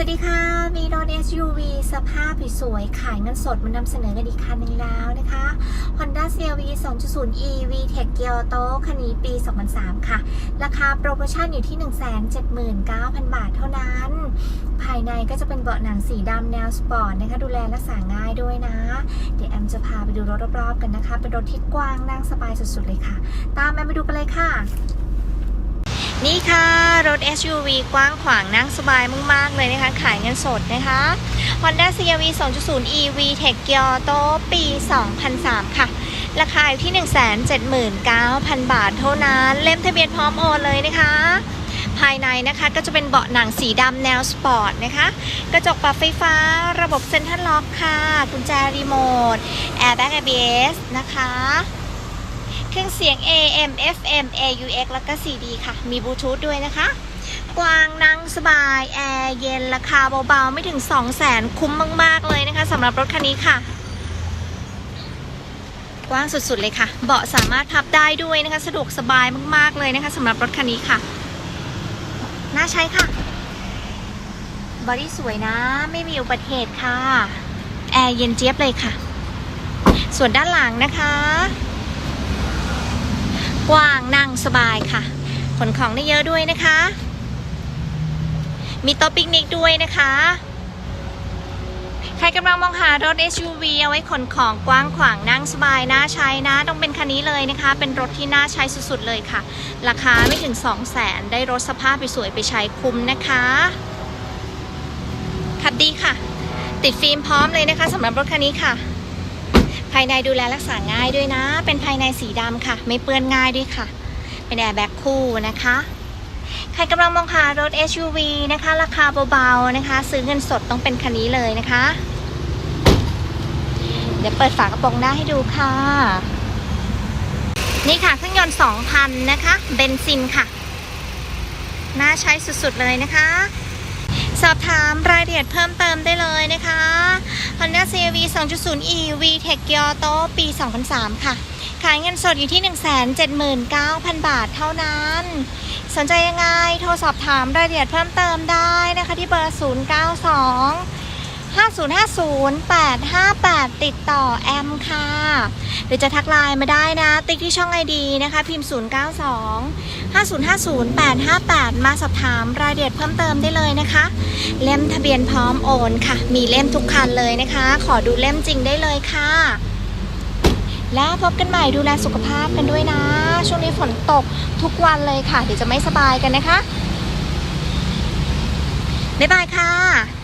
สวัสดีค่ะมีรถ SUV สภาพสวยขายเงินสดมานำเสนอกันอีกคันหนึ่งแล้วนะคะ Honda CRV 2.0 e VTEC Gear Auto คันนี้ปี 2003 ค่ะ ราคาโปรโมชั่นอยู่ที่ 179,000 บาทเท่านั้น ภายในก็จะเป็นเบาะหนังสีดำแนวสปอร์ตนะคะ ดูแลรักษาง่ายด้วยนะ เดี๋ยวแอมจะพาไปดูรถรอบๆกันนะคะ เป็นรถที่กว้างนั่งสบายสุดๆเลยค่ะ ตามแอมไปดูกันเลยค่ะ นี่ค่ะ รถ SUV กว้างขวางนั่งสบายมาก ๆ เลยนะคะ ขายเงินสดนะคะ Honda CRV 2.0 e VTEC Gear Auto ปี 2003 ค่ะ ราคาอยู่ที่ 179,000 บาทเท่านั้น เล่มทะเบียนพร้อมโอนเลยนะคะ ภายในนะคะก็จะเป็นเบาะหนังสีดำแนวสปอร์ตนะคะ กระจกปรับไฟฟ้า ระบบเซ็นทรัลล็อกค่ะ กุญแจรีโมท Airbag ABS นะคะ รื่องเสียง AM FM AUX แล้วก็ CD ค่ะ มีบลูทูธด้วยนะคะ กว้างนั่งสบาย แอร์เย็นราคาเบาๆ ไม่ถึง 2 0 0แสนคุ้มมาก ๆ เลยนะคะสำหรับรถคันนี้ค่ะ กว้างสุดๆเลยค่ะ เบาะสามารถพับได้ด้วยนะคะ สะดวกสบายมากๆเลยนะคะสำหรับรถคันนี้ค่ะ น่าใช้ค่ะ บอดี้สวยนะ ไม่มีอุบัติเหตุค่ะ แอร์เย็นเจี๊ยบเลยค่ะ ส่วนด้านหลังนะคะ กว้างนั่งสบายค่ะ ขนของได้เยอะด้วยนะคะ มีโต๊ะปิกนิกด้วยนะคะ ใครกำลังมองหารถ SUV เอาไว้ขนของกว้างขวางนั่งสบายน่าใช้นะ ต้องเป็นคันนี้เลยนะคะ เป็นรถที่น่าใช้สุดๆเลยค่ะ ราคาไม่ถึง 2 0 0แสนได้รถสภาพไปสวยไปใช้คุ้มนะคะ ขับดีค่ะ ติดฟิล์มพร้อมเลยนะคะสำหรับรถคันนี้ค่ะ ภายในดูแลรักษาง่ายด้วยนะ เป็นภายในสีดำค่ะ ไม่เปื้อนง่ายด้วยค่ะ เป็นแอร์แบ็กคู่นะคะ ใครกำลังมองหารถ SUV นะคะ ราคาเบาๆนะคะ ซื้อเงินสดต้องเป็นคันนี้เลยนะคะ เดี๋ยวเปิดฝากระโปรงหน้าให้ดูค่ะ นี่ค่ะเครื่องยนต์2,000นะคะ เบนซินค่ะ น่าใช้สุดๆเลยนะคะ สอบถามรายละเอียดเพิ่มเติมได้เลยนะคะ Honda CRV 2.0 e VTEC Gear Auto ปี 2003 ค่ะ ขายเงินสดอยู่ที่ 179,000 บาทเท่านั้น สนใจยังไง โทรสอบถามรายละเอียดเพิ่มเติมได้นะคะที่เบอร์ 092 5050 858 ติดต่อแอมค่ะ หรือจะทักไลน์มาได้นะ ติ๊กที่ช่อง ID นะคะ พิมพ์ 092 5050 858 มาสอบถามรายละเอียดเพิ่มเติมได้เลยนะคะ เล่มทะเบียนพร้อมโอนค่ะ มีเล่มทุกคันเลยนะคะ ขอดูเล่มจริงได้เลยค่ะ แล้วพบกันใหม่ดูแลสุขภาพกันด้วยนะ ช่วงนี้ฝนตกทุกวันเลยค่ะ เดี๋ยวจะไม่สบายกันนะคะบ๊ายบายค่ะ